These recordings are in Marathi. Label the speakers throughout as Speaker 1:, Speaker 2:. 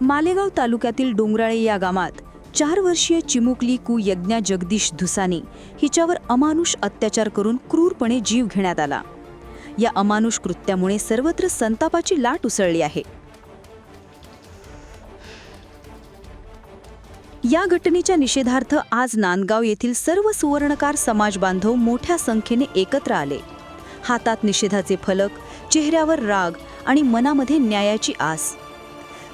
Speaker 1: मालेगाव तालुक्यातील डोंगराळे या गावात चार वर्षीय चिमुकली कु यज्ञा जगदीश धुसाने हिच्यावर अमानुष अत्याचार करून क्रूरपणे जीव घेण्यात आला. या अमानुष कृत्यामुळे सर्वत्र संतापाची लाट उसळली आहे. या घटनेच्या निषेधार्थ आज नांदगाव येथील सर्व सुवर्णकार समाज बांधव मोठ्या संख्येने एकत्र आले. हातात निषेधाचे फलक चेहऱ्यावर राग आणि मनामध्ये न्यायाची आस.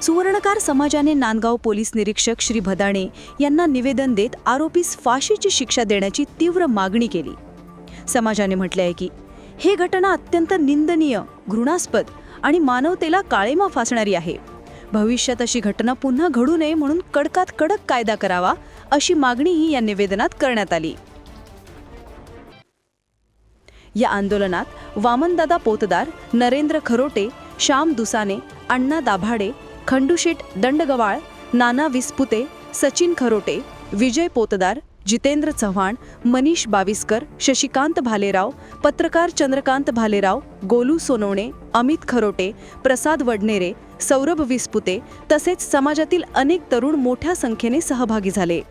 Speaker 1: सुवर्णकार समाजाने नांदगाव पोलीस निरीक्षक श्री भदाणे यांना निवेदन देत आरोपीस फाशीची शिक्षा देण्याची तीव्र मागणी केली. समाजाने म्हटले आहे की हे घटना अत्यंत निंदनीय घृणास्पद आणि मानवतेला काळेमा फासणारी आहे. भविष्यात अशी घटना पुन्हा घडू नये म्हणून कडकात कडक कायदा करावा अशी मागणीही या निवेदनात करण्यात आली. या आंदोलनात वामनदादा पोतदार नरेंद्र खरोटे श्याम दुसाने अण्णा दाभाडे खंडूशेठ दंडगवाळ नाना विस्पुते सचिन खरोटे विजय पोतदार जितेंद्र चव्हाण मनीष बाविस्कर शशिकांत भालेराव पत्रकार चंद्रकांत भालेराव गोलू सोनवणे अमित खरोटे प्रसाद वडनेरे सौरभ विस्पुते तसेच समाजातील अनेक तरुण मोठ्या संख्येने सहभागी झाले.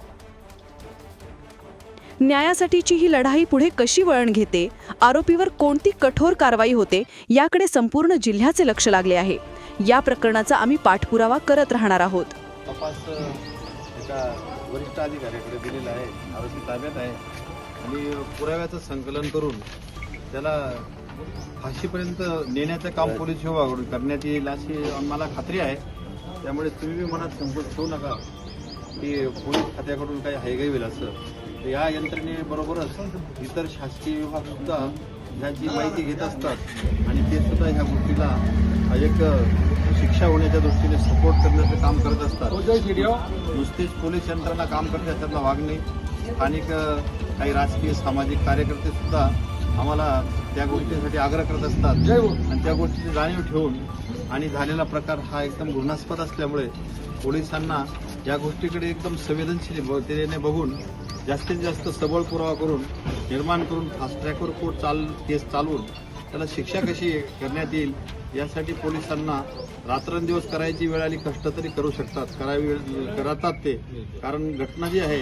Speaker 1: न्यायासाठीची ही लढाई पुढे कशी वळण घेते? आरोपीवर कोणती कठोर कारवाई होते? याकडे संपूर्ण जिल्ह्याचे लक्ष लागले आहे. या प्रकरणाचा आम्ही पाठपुरावा करत राहणार आहोत.
Speaker 2: तपास अ, एका वरिष्ठ अधिकाऱ्याकडे दिलेला आहे. आरोपी ताब्यात आहे. आणि पुराव्याचं संकलन करून त्याला फाशीपर्यंत नेण्याचं काम पोलीस विभागाकडून करण्यात येईल अशी मला खात्री आहे. त्यामुळे तुम्ही बी मनात संकोच ठेवू नका की पोलीस खात्याकडून काही हायगाई होईल असं. तर या यंत्रणेबरोबरच इतर शासकीय विभाग सुद्धा ह्याची माहिती घेत असतात. आणि ते सुद्धा ह्या गोष्टीला एक शिक्षा होण्याच्या दृष्टीने सपोर्ट करण्याचं काम करत असतात. नुसतेच पोलीस यंत्रणा काम करते त्यातला वागणे स्थानिक अ, काही राजकीय सामाजिक कार्यकर्ते सुद्धा आम्हाला त्या गोष्टीसाठी आग्रह करत असतात. आणि त्या गोष्टीची जाणीव ठेवून आणि झालेला प्रकार हा एकदम घृणास्पद असल्यामुळे पोलिसांना या गोष्टीकडे एकदम संवेदनशीलतेने बघून जास्तीत जास्त सबळ पुरावा करून निर्माण करून फास्ट ट्रॅकवर कोर्ट चाल केस चालवून त्याला शिक्षा कशी करण्यात येईल यासाठी पोलिसांना रात्रंदिवस करायची वेळ आली कष्ट तरी करू शकतात करावी करतात ते. कारण घटना जी आहे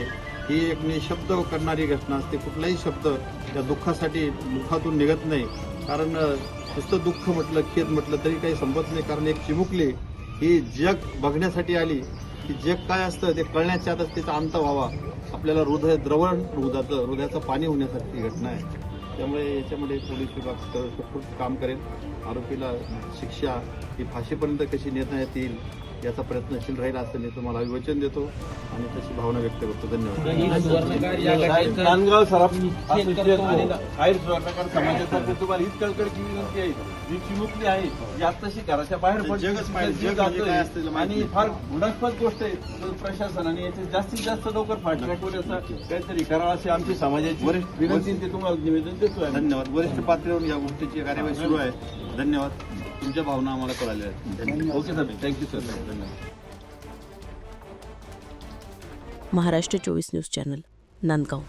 Speaker 2: ही एक निशब्द करणारी घटना असते. कुठलाही शब्द त्या दुःखासाठी मुखातून निघत नाही. कारण नुसतं दुःख म्हटलं खेद म्हटलं तरी काही संपत नाही. कारण एक चिमुकली ही जग बघण्यासाठी आली. की जग काय असतं ते कळण्याच्या आतच त्याचा अंत व्हावा. आपल्याला हृदय द्रवण हृदयाचं हृदयाचं पाणी होण्यासारखी ही घटना आहे. त्यामुळे याच्यामध्ये पोलीस विभाग स- काम करेल. आरोपीला शिक्षा ही फाशीपर्यंत कशी नेता येतील याचा प्रयत्नशील राहील असं मी तुम्हाला अभिवचन देतो आणि तशी भावना व्यक्त करतो. धन्यवाद.
Speaker 3: नांदगाव सराफ बाहेर स्वर्णकार समाजातर्फे तुम्हाला हीच कळकळीची विनंती आहे. जी चिमुकली आहे जी आत्ताशी घराच्या बाहेर पडली,
Speaker 2: म्हणजे
Speaker 3: आणि. फार गुणास्पद गोष्ट आहे तर प्रशासनाने याचे जास्तीत जास्त लवकर याचा काहीतरी करावं अशी आमची समाजाची
Speaker 2: वरिष्ठ-
Speaker 3: विनंती ते तुम्हाला निवेदन आम्ही.
Speaker 2: धन्यवाद. वरिष्ठ पातळीवरून या गोष्टीची कार्यवाही सुरू आहे. धन्यवाद. तुमच्या भावना आम्हाला कळाल्या आहेत.
Speaker 3: ओके साहेब. थँक्यू सर धन्यवाद.
Speaker 4: महाराष्ट्र चोवीस न्यूज चॅनल नांदगाव.